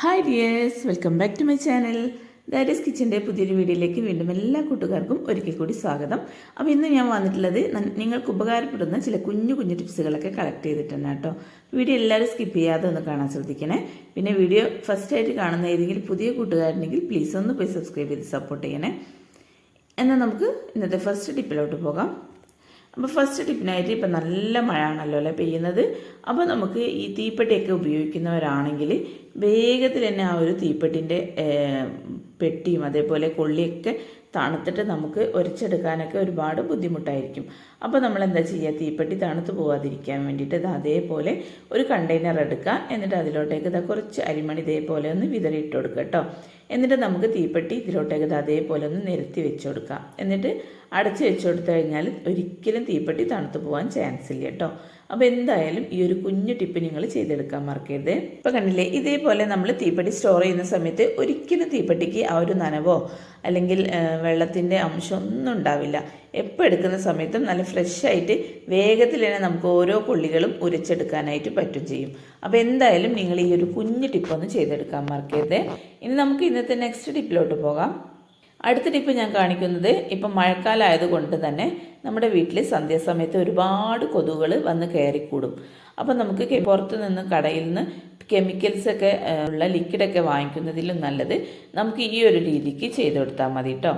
Hi dears welcome back to my channel Daris കിച്ചന്റെ പുതിയൊരു വീഡിയോയിലേക്ക് വീണ്ടും എല്ലാ കൂട്ടുകാർക്കും ഒരിക്കൽ കൂടി സ്വാഗതം. അപ്പോൾ ഇന്ന് ഞാൻ വന്നിട്ടുള്ളത് നിങ്ങൾക്ക് ഉപകാരപ്പെടുന്ന ചില കുഞ്ഞു കുഞ്ഞു ടിപ്സുകളൊക്കെ കളക്ട് ചെയ്തിട്ടുണ്ട് കേട്ടോ. വീഡിയോ എല്ലാവരും സ്കിപ്പ് ചെയ്യാതെ ഒന്ന് കാണാൻ ശ്രദ്ധിക്കണേ. പിന്നെ വീഡിയോ ഫസ്റ്റ് ആയിട്ട് കാണുന്ന ഏതെങ്കിലും പുതിയ കൂട്ടുകാരുണ്ടെങ്കിൽ പ്ലീസ് ഒന്ന് പോയി സബ്സ്ക്രൈബ് ചെയ്ത് സപ്പോർട്ട് ചെയ്യണേ. എന്നാൽ നമുക്ക് ഇന്നത്തെ ഫസ്റ്റ് ടിപ്പിലോട്ട് പോകാം. അപ്പോൾ ഫസ്റ്റ് ടിപ്പിനായിട്ട് ഇപ്പം നല്ല മഴ ആണല്ലോ അല്ലേ പെയ്യുന്നത്? അപ്പോൾ നമുക്ക് ഈ തീപ്പെട്ടിയൊക്കെ ഉപയോഗിക്കുന്നവരാണെങ്കിൽ വേഗത്തിൽ തന്നെ ആ ഒരു തീപ്പെട്ടിന്റെ പെട്ടിയും അതേപോലെ കൊള്ളിയൊക്കെ തണുത്തിട്ട് നമുക്ക് ഒരച്ചെടുക്കാനൊക്കെ ഒരുപാട് ബുദ്ധിമുട്ടായിരിക്കും. അപ്പോൾ നമ്മൾ എന്താ ചെയ്യുക തീപ്പെട്ടി തണുത്ത് പോകാതിരിക്കാൻ വേണ്ടിയിട്ട് ഇത് അതേപോലെ ഒരു കണ്ടെയ്നർ എടുക്കുക എന്നിട്ട് അതിലോട്ടേക്ക് ഇതാ കുറച്ച് അരിമണി ഇതേപോലെ ഒന്ന് വിതറിയിട്ട് കൊടുക്കുക കേട്ടോ എന്നിട്ട് നമുക്ക് തീപ്പെട്ടി ഇതിലോട്ടേക്ക് ഇത് അതേപോലെ ഒന്ന് നിരത്തി വെച്ച് കൊടുക്കാം. എന്നിട്ട് അടച്ച് വെച്ച് കൊടുത്തു കഴിഞ്ഞാൽ ഒരിക്കലും തീപ്പെട്ടി തണുത്ത് പോകാൻ ചാൻസ് ഇല്ല കേട്ടോ അപ്പോൾ എന്തായാലും ഈ ഒരു കുഞ്ഞു ടിപ്പ് നിങ്ങൾ ചെയ്തെടുക്കാൻ മറക്കരുത്. ഇപ്പം കണ്ടില്ലേ ഇതേപോലെ നമ്മൾ തീപ്പെട്ടി സ്റ്റോർ ചെയ്യുന്ന സമയത്ത് ഒരിക്കലും തീപ്പെട്ടിക്ക് ആ ഒരു നനവോ അല്ലെങ്കിൽ വെള്ളത്തിന്റെ അംശം ഒന്നും ഉണ്ടാവില്ല. എപ്പോൾ എടുക്കുന്ന സമയത്തും നല്ല ഫ്രഷ് ആയിട്ട് വേഗത്തിൽ തന്നെ നമുക്ക് ഓരോ കൊള്ളികളും ഉരച്ചെടുക്കാനായിട്ട് പറ്റും ചെയ്യും. അപ്പോൾ എന്തായാലും നിങ്ങൾ ഈ ഒരു കുഞ്ഞു ടിപ്പ് ഒന്ന് ചെയ്തെടുക്കാൻ മറക്കരുത്. ഇനി നമുക്ക് ഇന്നത്തെ നെക്സ്റ്റ് ടിപ്പിലോട്ട് പോകാം. അടുത്ത ടിപ്പ് ഞാൻ കാണിക്കുന്നത് ഇപ്പം മഴക്കാലമായതുകൊണ്ട് തന്നെ നമ്മുടെ വീട്ടിൽ സന്ധ്യാസമയത്ത് ഒരുപാട് കൊതുകുകൾ വന്ന് കയറിക്കൂടും. അപ്പോൾ നമുക്ക് പുറത്ത് നിന്ന് കടയിൽ നിന്ന് കെമിക്കൽസൊക്കെ ഉള്ള ലിക്വിഡൊക്കെ വാങ്ങിക്കുന്നതിലും നല്ലത് നമുക്ക് ഈ ഒരു രീതിക്ക് ചെയ്ത് കൊടുത്താൽ മതി കേട്ടോ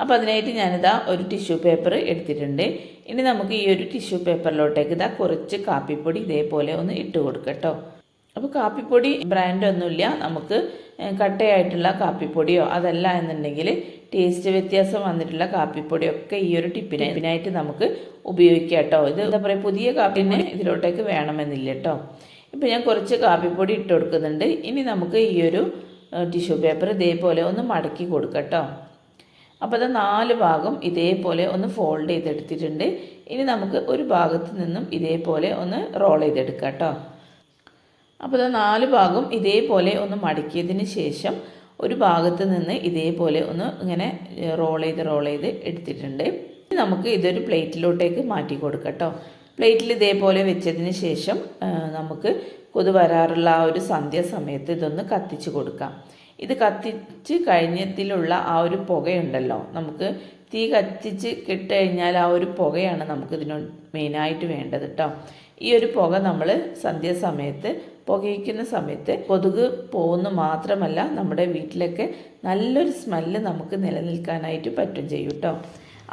അപ്പോൾ അതിനായിട്ട് ഞാനിതാ ഒരു ടിഷ്യൂ പേപ്പർ എടുത്തിട്ടുണ്ട്. ഇനി നമുക്ക് ഈ ഒരു ടിഷ്യൂ പേപ്പറിലോട്ടേക്ക് ഇതാ കുറച്ച് കാപ്പിപ്പൊടി ഇതേപോലെ ഒന്ന് ഇട്ട് കൊടുക്കട്ടോ കേട്ടോ അപ്പോൾ കാപ്പിപ്പൊടി ബ്രാൻഡ് ഒന്നുമില്ല. നമുക്ക് കട്ടയായിട്ടുള്ള കാപ്പിപ്പൊടിയോ അതല്ല എന്നുണ്ടെങ്കിൽ ടേസ്റ്റ് വ്യത്യാസം വന്നിട്ടുള്ള കാപ്പിപ്പൊടിയൊക്കെ ഈ ഒരു ടിപ്പിന് ടിപ്പിനായിട്ട് നമുക്ക് ഉപയോഗിക്കാം കേട്ടോ. ഇത് എന്താ പറയുക പുതിയ കാപ്പിനെ ഇതിലോട്ടേക്ക് വേണമെന്നില്ല കേട്ടോ. ഇപ്പം ഞാൻ കുറച്ച് കാപ്പിപ്പൊടി ഇട്ട് കൊടുക്കുന്നുണ്ട്. ഇനി നമുക്ക് ഈ ഒരു ടിഷ്യൂ പേപ്പർ ഇതേപോലെ ഒന്ന് മടക്കി കൊടുക്കാം കേട്ടോ. അപ്പോൾ അത് നാല് ഭാഗം ഇതേപോലെ ഒന്ന് ഫോൾഡ് ചെയ്തെടുത്തിട്ടുണ്ട്. ഇനി നമുക്ക് ഒരു ഭാഗത്ത് നിന്നും ഇതേപോലെ ഒന്ന് റോൾ ചെയ്തെടുക്കാം കേട്ടോ. അപ്പോൾ ഇത് നാല് ഭാഗം ഇതേപോലെ ഒന്ന് മടക്കിയതിന് ശേഷം ഒരു ഭാഗത്ത് നിന്ന് ഇതേപോലെ ഒന്ന് ഇങ്ങനെ റോൾ ചെയ്ത് റോൾ ചെയ്ത് എടുത്തിട്ടുണ്ട്. നമുക്ക് ഇതൊരു പ്ലേറ്റിലോട്ടേക്ക് മാറ്റി കൊടുക്കട്ടോ. പ്ലേറ്റിൽ ഇതേപോലെ വെച്ചതിന് ശേഷം നമുക്ക് കൊതു വരാറുള്ള ആ ഒരു സന്ധ്യ സമയത്ത് ഇതൊന്ന് കത്തിച്ച് കൊടുക്കാം. ഇത് കത്തിച്ച് കഴിഞ്ഞതിലുള്ള ആ ഒരു പുകയുണ്ടല്ലോ. നമുക്ക് തീ കത്തിച്ച് കിട്ടുകഴിഞ്ഞാൽ ആ ഒരു പുകയാണ് നമുക്ക് ഇതിന് മെയിനായിട്ട് വേണ്ടത് കേട്ടോ ഈ ഒരു പുക നമ്മൾ സന്ധ്യാസമയത്ത് പുകയിക്കുന്ന സമയത്ത് കൊതുക് പോകുന്നു മാത്രമല്ല നമ്മുടെ വീട്ടിലൊക്കെ നല്ലൊരു സ്മെല്ല് നമുക്ക് നിലനിൽക്കാനായിട്ട് പറ്റും ചെയ്യും കേട്ടോ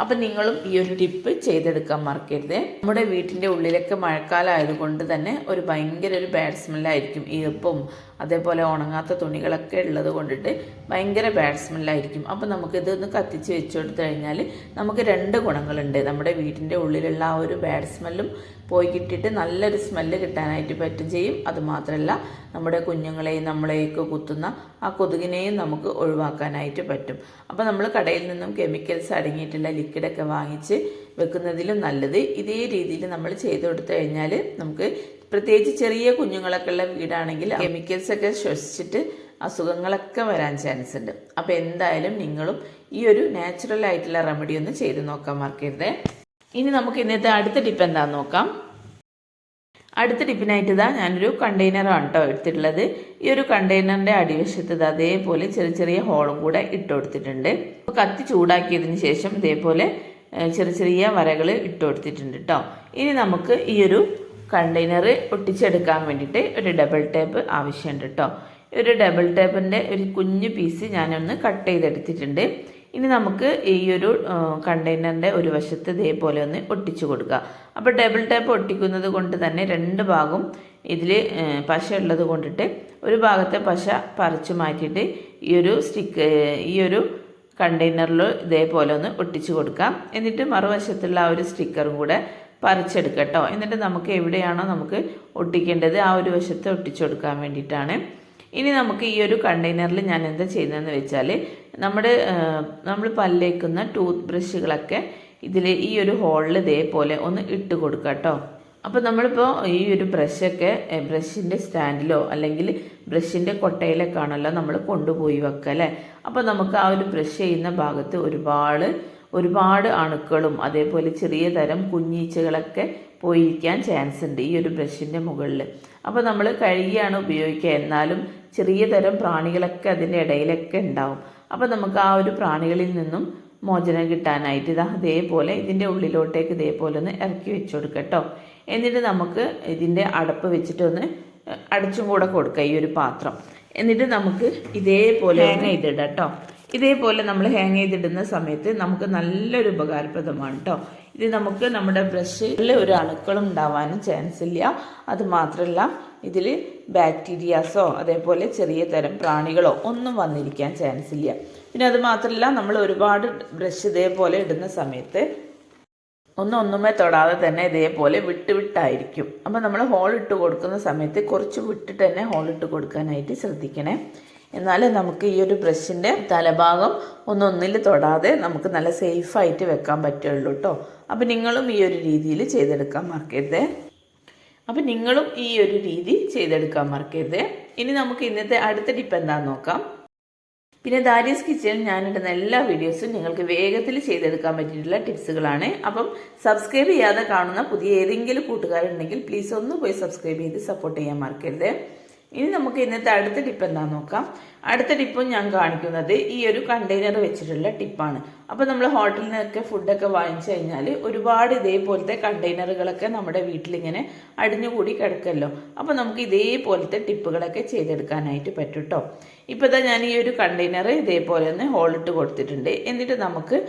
അപ്പം നിങ്ങളും ഈ ഒരു ടിപ്പ് ചെയ്തെടുക്കാൻ മറക്കരുത്. നമ്മുടെ വീട്ടിന്റെ ഉള്ളിലൊക്കെ മഴക്കാലം ആയതുകൊണ്ട് തന്നെ ഒരു ഭയങ്കര ഒരു ബാഡ് സ്മെല്ലായിരിക്കും ഈർപ്പും അതേപോലെ ഉണങ്ങാത്ത തുണികളൊക്കെ ഉള്ളത് കൊണ്ടിട്ട് ഭയങ്കര ബാഡ് സ്മെല്ലായിരിക്കും അപ്പം നമുക്കിതൊന്ന് കത്തിച്ച് വെച്ച് കൊടുത്തു കഴിഞ്ഞാൽ നമുക്ക് രണ്ട് ഗുണങ്ങളുണ്ട്. നമ്മുടെ വീട്ടിന്റെ ഉള്ളിലുള്ള ആ ഒരു ബാഡ് സ്മെല്ലും പോയി കിട്ടിയിട്ട് നല്ലൊരു സ്മെല്ല് കിട്ടാനായിട്ട് പറ്റും ചെയ്യും. അതുമാത്രമല്ല നമ്മുടെ കുഞ്ഞുങ്ങളെയും നമ്മളെയൊക്കെ കുത്തുന്ന ആ കൊതുകിനെയും നമുക്ക് ഒഴിവാക്കാനായിട്ട് പറ്റും. അപ്പോൾ നമ്മൾ കടയിൽ നിന്നും കെമിക്കൽസ് അടങ്ങിയിട്ടുള്ള ലിക്വിഡൊക്കെ വാങ്ങിച്ച് വെക്കുന്നതിലും നല്ലത്. ഇതേ രീതിയിൽ നമ്മൾ ചെയ്തു കൊടുത്തു കഴിഞ്ഞാൽ നമുക്ക് പ്രത്യേകിച്ച് ചെറിയ കുഞ്ഞുങ്ങളൊക്കെ ഉള്ള വീടാണെങ്കിൽ കെമിക്കൽസ് ഒക്കെ ശ്വസിച്ചിട്ട് അസുഖങ്ങളൊക്കെ വരാൻ ചാൻസ് ഉണ്ട്. അപ്പോൾ എന്തായാലും നിങ്ങളും ഈ ഒരു നാച്ചുറൽ ആയിട്ടുള്ള റെമഡി ഒന്ന് ചെയ്ത് നോക്കാൻ മറക്കരുതേ. ഇനി നമുക്ക് ഇന്നത്തെ അടുത്ത ടിപ്പ് എന്താണെന്ന് നോക്കാം. അടുത്ത ടിപ്പിനായിട്ട് ഇതാ ഞാനൊരു കണ്ടെയ്നറാണ് കേട്ടോ എടുത്തിട്ടുള്ളത്. ഈ ഒരു കണ്ടെയ്നറിന്റെ അടിവശത്ത് ഇത് അതേപോലെ ചെറിയ ചെറിയ ഹോളും കൂടെ ഇട്ട് കൊടുത്തിട്ടുണ്ട്. അപ്പോൾ കത്തി ചൂടാക്കിയതിന് ശേഷം ഇതേപോലെ ചെറിയ ചെറിയ വരകൾ ഇട്ട് കൊടുത്തിട്ടുണ്ട് കേട്ടോ ഇനി നമുക്ക് ഈ ഒരു കണ്ടെയ്നർ ഒട്ടിച്ചെടുക്കാൻ വേണ്ടിയിട്ട് ഒരു ഡബിൾ ടേപ്പ് ആവശ്യമുണ്ട് കേട്ടോ ഒരു ഡബിൾ ടേപ്പിന്റെ ഒരു കുഞ്ഞു പീസ് ഞാനൊന്ന് കട്ട് ചെയ്തെടുത്തിട്ടുണ്ട്. ഇനി നമുക്ക് ഈ ഒരു കണ്ടെയ്നറിന്റെ ഒരു വശത്ത് ഇതേപോലെ ഒന്ന് ഒട്ടിച്ചു കൊടുക്കുക അപ്പോൾ ടേബിൾ ടേപ്പ് ഒട്ടിക്കുന്നത് കൊണ്ട് തന്നെ രണ്ട് ഭാഗം ഇതിൽ പശ ഉള്ളത് കൊണ്ടിട്ട് ഒരു ഭാഗത്തെ പശ പറിച്ചു മാറ്റിയിട്ട് ഈ ഒരു സ്റ്റിക്ക് ഈ ഒരു കണ്ടെയ്നറിൽ ഇതേപോലെ ഒന്ന് ഒട്ടിച്ചു കൊടുക്കാം. എന്നിട്ട് മറുവശത്തുള്ള ആ ഒരു സ്റ്റിക്കറും കൂടെ പറിച്ചെടുക്കട്ടോ. എന്നിട്ട് നമുക്ക് എവിടെയാണോ നമുക്ക് ഒട്ടിക്കേണ്ടത് ആ ഒരു വശത്ത് ഒട്ടിച്ചു കൊടുക്കാൻ വേണ്ടിയിട്ടാണ്. ഇനി നമുക്ക് ഈ ഒരു കണ്ടെയ്നറിൽ ഞാൻ എന്താ ചെയ്യുന്നതെന്ന് വെച്ചാൽ നമ്മുടെ നമ്മൾ പല്ലേക്കുന്ന ടൂത്ത് ബ്രഷുകളൊക്കെ ഇതിൽ ഈ ഒരു ഹോളിൽ ഇതേപോലെ ഒന്ന് ഇട്ട് കൊടുക്കുക കേട്ടോ അപ്പോൾ നമ്മളിപ്പോൾ ഈ ഒരു ബ്രഷൊക്കെ ബ്രഷിന്റെ സ്റ്റാൻഡിലോ അല്ലെങ്കിൽ ബ്രഷിന്റെ കൊട്ടയിലൊക്കെ ആണല്ലോ നമ്മൾ കൊണ്ടുപോയി വെക്കുക അല്ലേ? അപ്പോൾ നമുക്ക് ആ ഒരു ബ്രഷ് ചെയ്യുന്ന ഭാഗത്ത് ഒരുപാട് ഒരുപാട് അണുക്കളും അതേപോലെ ചെറിയ തരം കുഞ്ഞീച്ചകളൊക്കെ പോയിരിക്കാൻ ചാൻസ് ഉണ്ട് ഈ ഒരു ബ്രഷിന്റെ മുകളിൽ അപ്പോൾ നമ്മൾ കഴുകിയാണ് ഉപയോഗിക്കുക. എന്നാലും ചെറിയ തരം പ്രാണികളൊക്കെ അതിന്റെ ഇടയിലൊക്കെ ഉണ്ടാവും. അപ്പോൾ നമുക്ക് ആ ഒരു പ്രാണികളിൽ നിന്നും മോചനം കിട്ടാനായിട്ട് ഇതാ ഇതേപോലെ ഇതിന്റെ ഉള്ളിലോട്ടേക്ക് ഇതേപോലെ ഒന്ന് ഇറക്കി വെച്ച് കൊടുക്കുക കേട്ടോ എന്നിട്ട് നമുക്ക് ഇതിന്റെ അടപ്പ് വെച്ചിട്ടൊന്ന് അടച്ചും കൂടെ കൊടുക്കുക ഈ ഒരു പാത്രം. എന്നിട്ട് നമുക്ക് ഇതേപോലെ തന്നെ ഇതിടാം കേട്ടോ ഇതേപോലെ നമ്മൾ ഹാങ് ചെയ്തിടുന്ന സമയത്ത് നമുക്ക് നല്ലൊരു ഉപകാരപ്രദമാണ് കേട്ടോ ഇത് നമുക്ക് നമ്മുടെ ബ്രഷിൽ ഒരു അണുക്കളും ഉണ്ടാവാനും ചാൻസ് ഇല്ല. അത് മാത്രമല്ല ഇതിൽ ബാക്ടീരിയാസോ അതേപോലെ ചെറിയ തരം പ്രാണികളോ ഒന്നും വന്നിരിക്കാൻ ചാൻസ് ഇല്ല. പിന്നെ അത് മാത്രമല്ല നമ്മൾ ഒരുപാട് ബ്രഷ് ഇതേപോലെ ഇടുന്ന സമയത്ത് ഒന്നും ഒന്നുമേ തൊടാതെ തന്നെ ഇതേപോലെ വിട്ട് വിട്ടായിരിക്കും. അപ്പോൾ നമ്മൾ ഹോൾ ഇട്ട് കൊടുക്കുന്ന സമയത്ത് കുറച്ച് വിട്ടിട്ട് തന്നെ ഹോൾ ഇട്ട് കൊടുക്കാനായിട്ട് ശ്രദ്ധിക്കണേ. എന്നാലേ നമുക്ക് ഈ ഒരു ബ്രഷിന്റെ തലഭാഗം ഒന്നൊന്നിൽ തൊടാതെ നമുക്ക് നല്ല സേഫായിട്ട് വെക്കാൻ പറ്റുള്ളൂ കേട്ടോ അപ്പോൾ നിങ്ങളും ഈ ഒരു രീതിയിൽ ചെയ്തെടുക്കാൻ മറക്കരുതേ. അപ്പം നിങ്ങളും ഈ ഒരു രീതി ചെയ്തെടുക്കാൻ മറക്കരുത്. ഇനി നമുക്ക് ഇന്നത്തെ അടുത്ത ടിപ്പ് എന്താണെന്ന് നോക്കാം. പിന്നെ ദാരിയസ് കിച്ചണിൽ ഞാനിടുന്ന എല്ലാ വീഡിയോസും നിങ്ങൾക്ക് വേഗത്തിൽ ചെയ്തെടുക്കാൻ പറ്റിയിട്ടുള്ള ടിപ്സുകളാണ്. അപ്പം സബ്സ്ക്രൈബ് ചെയ്യാതെ കാണുന്ന പുതിയ ഏതെങ്കിലും കൂട്ടുകാരുണ്ടെങ്കിൽ പ്ലീസ് ഒന്ന് പോയി സബ്സ്ക്രൈബ് ചെയ്ത് സപ്പോർട്ട് ചെയ്യാൻ മറക്കരുത്. ഇനി നമുക്ക് ഇന്നത്തെ അടുത്ത ടിപ്പ് എന്താണെന്ന് നോക്കാം. അടുത്ത ടിപ്പും ഞാൻ കാണിക്കുന്നത് ഈ ഒരു കണ്ടെയ്നർ വെച്ചിട്ടുള്ള ടിപ്പാണ്. അപ്പോൾ നമ്മൾ ഹോട്ടലിൽ നിന്നൊക്കെ ഫുഡൊക്കെ വാങ്ങിച്ചു കഴിഞ്ഞാൽ ഒരുപാട് ഇതേപോലത്തെ കണ്ടെയ്നറുകളൊക്കെ നമ്മുടെ വീട്ടിലിങ്ങനെ അടിഞ്ഞുകൂടി കിടക്കല്ലോ. അപ്പോൾ നമുക്ക് ഇതേപോലത്തെ ടിപ്പുകളൊക്കെ ചെയ്തെടുക്കാനായിട്ട് പറ്റും കേട്ടോ ഇപ്പോൾ ഞാൻ ഈ ഒരു കണ്ടെയ്നർ ഇതേപോലെ തന്നെ ഹോളിട്ട് കൊടുത്തിട്ടുണ്ട്. എന്നിട്ട് നമുക്ക്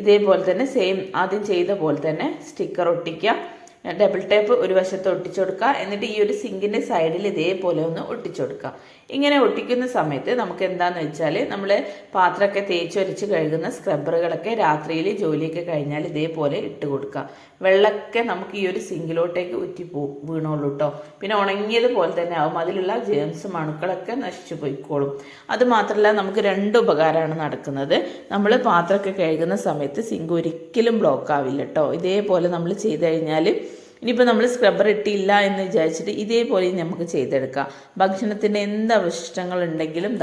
ഇതേപോലെ തന്നെ സെയിം ആദ്യം ചെയ്ത പോലെ തന്നെ സ്റ്റിക്കർ ഒട്ടിക്കാം. ഡബിൾ ടേപ്പ് ഒരു വശത്ത് ഒട്ടിച്ചു കൊടുക്കുക എന്നിട്ട് ഈ ഒരു സിങ്കിന്റെ സൈഡിൽ ഇതേപോലെ ഒന്ന് ഒട്ടിച്ചു കൊടുക്കുക ഇങ്ങനെ ഒട്ടിക്കുന്ന സമയത്ത് നമുക്ക് എന്താണെന്ന് വെച്ചാൽ നമ്മൾ പാത്രമൊക്കെ തേച്ചൊരച്ച് കഴുകുന്ന സ്ക്രബ്ബറുകളൊക്കെ രാത്രിയിൽ ജോലിയൊക്കെ കഴിഞ്ഞാൽ ഇതേപോലെ ഇട്ട് കൊടുക്കുക വെള്ളമൊക്കെ നമുക്ക് ഈ ഒരു സിങ്കിലോട്ടേക്ക് ഉറ്റി പോ വീണോളൂ കേട്ടോ പിന്നെ ഉണങ്ങിയതുപോലെ തന്നെ ആവും. അതിലുള്ള ജേംസ് മണുക്കളൊക്കെ നശിച്ചു പോയിക്കോളും. അത് മാത്രമല്ല നമുക്ക് രണ്ട് ഉപകാരമാണ് നടക്കുന്നത്. നമ്മൾ പാത്രമൊക്കെ കഴുകുന്ന സമയത്ത് സിങ്ക് ഒരിക്കലും ബ്ലോക്ക് ആവില്ല കേട്ടോ ഇതേപോലെ നമ്മൾ ചെയ്ത് കഴിഞ്ഞാൽ ഇനിയിപ്പോൾ നമ്മൾ സ്ക്രബ്ബർ ഇട്ടില്ല എന്ന് വിചാരിച്ചിട്ട് ഇതേപോലെ നമുക്ക് ചെയ്തെടുക്കാം. ഭക്ഷണത്തിന്റെ എന്ത് അവശിഷ്ടങ്ങൾ ഉണ്ടെങ്കിലും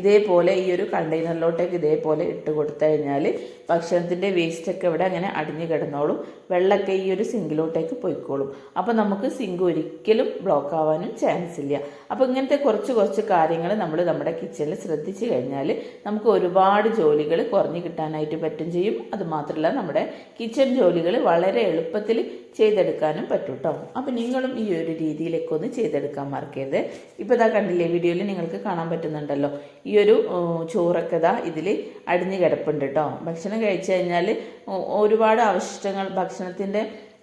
ഇതേപോലെ ഈ ഒരു കണ്ടെയ്നറിലോട്ടേക്ക് ഇതേപോലെ ഇട്ട് കൊടുത്തു കഴിഞ്ഞാൽ ഭക്ഷണത്തിന്റെ വേസ്റ്റൊക്കെ ഇവിടെ അങ്ങനെ അടിഞ്ഞു കിടന്നോളും. വെള്ളമൊക്കെ ഈ ഒരു സിങ്കിലോട്ടേക്ക് പോയിക്കോളും. അപ്പോൾ നമുക്ക് സിങ്ക് ഒരിക്കലും ബ്ലോക്ക് ആവാനും ചാൻസ് ഇല്ല. അപ്പോൾ ഇങ്ങനത്തെ കുറച്ച് കുറച്ച് കാര്യങ്ങൾ നമ്മൾ നമ്മുടെ കിച്ചണിൽ ശ്രദ്ധിച്ചു കഴിഞ്ഞാൽ നമുക്ക് ഒരുപാട് ജോലികൾ കുറഞ്ഞു കിട്ടാനായിട്ട് പറ്റും ചെയ്യും. അതുമാത്രമല്ല നമ്മുടെ കിച്ചൺ ജോലികൾ വളരെ എളുപ്പത്തിൽ ചെയ്തെടുക്കാനും പറ്റും കേട്ടോ അപ്പോൾ നിങ്ങളും ഈ ഒരു രീതിയിലേക്ക് ഒന്ന് ചെയ്തെടുക്കാൻ മറക്കരുത്. ഇപ്പോൾ ഇതാ കണ്ടില്ലേ വീഡിയോയിൽ നിങ്ങൾക്ക് കാണാൻ പറ്റുന്നുണ്ടല്ലോ. ഈ ഒരു ചോറൊക്കെ ഇതാ ഇതിൽ അടിഞ്ഞു കിടപ്പുണ്ട് കേട്ടോ ഭക്ഷണം കഴിച്ചു കഴിഞ്ഞാൽ ഒരുപാട് അവശിഷ്ടങ്ങൾ ഭക്ഷണത്തിന്റെ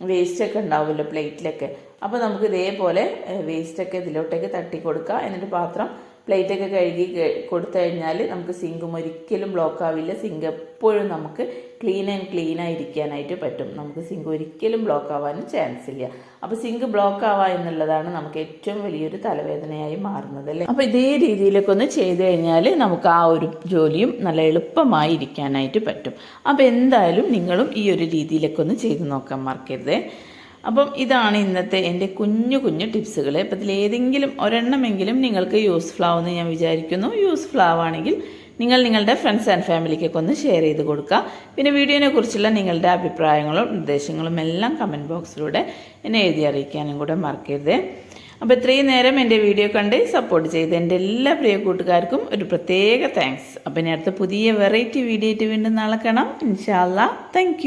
വേസ്റ്റൊക്കെ ഉണ്ടാവുമല്ലോ പ്ലേറ്റിലൊക്കെ. അപ്പോൾ നമുക്ക് ഇതേപോലെ വേസ്റ്റൊക്കെ ഇതിലോട്ടേക്ക് തട്ടി കൊടുക്കുക എന്നിട്ട് പാത്രം പ്ലേറ്റൊക്കെ കഴുകി കൊടുത്തു കഴിഞ്ഞാൽ നമുക്ക് സിങ്കും ഒരിക്കലും ബ്ലോക്ക് ആവില്ല. സിങ്ക് എപ്പോഴും നമുക്ക് ക്ലീൻ ആൻഡ് ക്ലീൻ ആയിരിക്കാനായിട്ട് പറ്റും. നമുക്ക് സിങ്ക് ഒരിക്കലും ബ്ലോക്ക് ആവാനും ചാൻസ് ഇല്ല. അപ്പോൾ സിങ്ക് ബ്ലോക്ക് ആവുക എന്നുള്ളതാണ് നമുക്ക് ഏറ്റവും വലിയൊരു തലവേദനയായി മാറുന്നത് അല്ലേ? അപ്പോൾ ഇതേ രീതിയിലൊക്കെ ഒന്ന് ചെയ്തു കഴിഞ്ഞാൽ നമുക്ക് ആ ഒരു ജോലിയും നല്ല എളുപ്പമായി ഇരിക്കാനായിട്ട് പറ്റും. അപ്പോൾ എന്തായാലും നിങ്ങളും ഈ ഒരു രീതിയിലൊക്കെ ഒന്ന് ചെയ്ത് നോക്കാൻ മറക്കരുത്. അപ്പം ഇതാണ് ഇന്നത്തെ എന്റെ കുഞ്ഞു കുഞ്ഞു ടിപ്സുകൾ ഇപ്പം ഇതിലേതെങ്കിലും ഒരെണ്ണമെങ്കിലും നിങ്ങൾക്ക് യൂസ്ഫുൾ ആവുമെന്ന് ഞാൻ വിചാരിക്കുന്നു. യൂസ്ഫുൾ ആവുകയാണെങ്കിൽ നിങ്ങൾ നിങ്ങളുടെ ഫ്രണ്ട്സ് ആൻഡ് ഫാമിലിക്കൊക്കെ ഒന്ന് ഷെയർ ചെയ്ത് കൊടുക്കുക. പിന്നെ വീഡിയോനെ കുറിച്ചുള്ള നിങ്ങളുടെ അഭിപ്രായങ്ങളും നിർദ്ദേശങ്ങളും എല്ലാം കമന്റ് ബോക്സിലൂടെ എന്നെ എഴുതി അറിയിക്കാനും കൂടെ മറക്കരുത്. അപ്പോൾ ഇത്രയും നേരം എന്റെ വീഡിയോ കണ്ട് സപ്പോർട്ട് ചെയ്ത് എന്റെ എല്ലാ പ്രിയ കൂട്ടുകാർക്കും ഒരു പ്രത്യേക താങ്ക്സ് അപ്പോൾ ഇനി അടുത്ത പുതിയ വെറൈറ്റി വീഡിയോ ആയിട്ട് വീണ്ടും നാളെ കാണാം. ഇൻഷാല്ല താങ്ക്